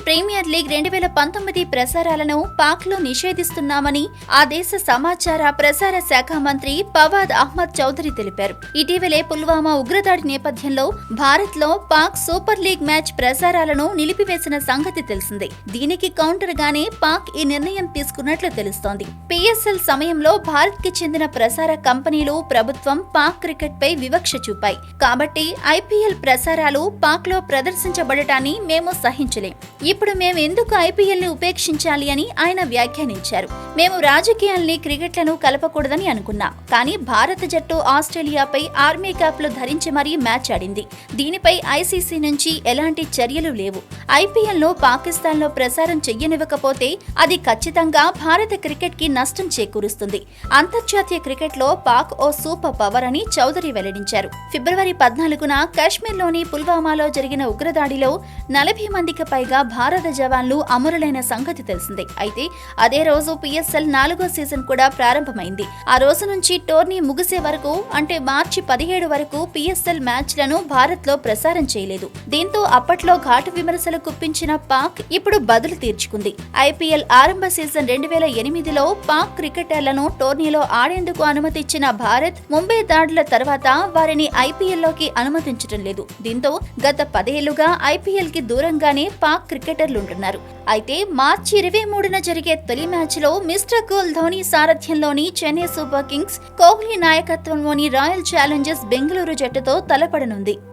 Indian premier league రెండు వేల పంతొమ్మిది ప్రసారాలను పాక్లో నిషేధిస్తున్నామని ఆ దేశ సమాచార ప్రసార శాఖ మంత్రి పవాద్ అహ్మద్ చౌదరి తెలిపారు. ఇటీవలే పుల్వామా ఉగ్రదాడి నేపథ్యంలో భారత్లో పాక్ సూపర్ లీగ్ మ్యాచ్ ప్రసారాలను నిలిపివేసిన సంగతి తెలిసిందే. దీనికి కౌంటర్ గానే పాక్ ఈ నిర్ణయం తీసుకున్నట్లు తెలుస్తోంది. పిఎస్ఎల్ సమయంలో భారత్కి చెందిన ప్రసార కంపెనీలు ప్రభుత్వం పాక్ క్రికెట్ పై వివక్ష చూపాయి. కాబట్టి ఐపీఎల్ ప్రసారాలు పాక్లో ప్రదర్శించబడటాన్ని మేము సహించలేం. ఇప్పుడు మేము ఎందుకు ఐపీఎల్ని ఉపేక్షించాలి అని ఆయన వ్యాఖ్యానించారు. మేము రాజకీయాల్ని క్రికెట్లను కలపకూడదని అనుకున్నాం కానీ భారత జట్టు ఆస్ట్రేలియాపై ఆర్మీ క్యాప్లు ధరించి మరీ మ్యాచ్ ఆడింది. దీనిపై ఐసీసీ నుంచి ఎలాంటి చర్యలు లేవు. ఐపీఎల్ను ప్రసారం చెయ్యనివ్వకపోతే అది ఖచ్చితంగా భారత క్రికెట్కి నష్టం చేకూరుస్తుంది. అంతర్జాతీయ క్రికెట్లో పాక్ ఓ సూపర్ పవర్ అని చౌదరి వెల్లడించారు. ఫిబ్రవరి పద్నాలుగున కాశ్మీర్లోని పుల్వామాలో జరిగిన ఉగ్రదాడిలో నలభై మందికి పైగా భారత జవాన్లు అమరులైన సంగతి తెలిసిందే. అయితే అదే రోజు ఐఎస్ఎల్ నాలుగో సీజన్ కూడా ప్రారంభమైంది. ఆ రోజు నుంచి టోర్నీ ముగిసే వరకు అంటే మార్చి పదిహేడు వరకు పిఎస్ఎల్ మ్యాచ్లను భారత్లో ప్రసారం చేయలేదు. దీంతో అప్పట్లో ఘాటు విమర్శలు కుప్పించిన పాక్ ఇప్పుడు బదులు తీర్చుకుంది. ఐపీఎల్ ఆరంభ సీజన్ రెండు వేల ఎనిమిదిలో పాక్ క్రికెటర్లను టోర్నీలో ఆడేందుకు అనుమతిచ్చిన భారత్ ముంబై దాడుల తర్వాత వారిని ఐపీఎల్లోకి అనుమతించడం లేదు. దీంతో గత పదేళ్ళుగా ఐపీఎల్కి దూరంగానే పాక్ క్రికెటర్లుంటున్నారు. అయితే మార్చి ఇరవై మూడున జరిగే తొలి మ్యాచ్లో మిస్టర్ కూల్ ధోని సారథ్యంలోని చెన్నై సూపర్ కింగ్స్ కోహ్లీ నాయకత్వంలోని రాయల్ ఛాలెంజర్స్ బెంగళూరు జట్టుతో తలపడనుంది.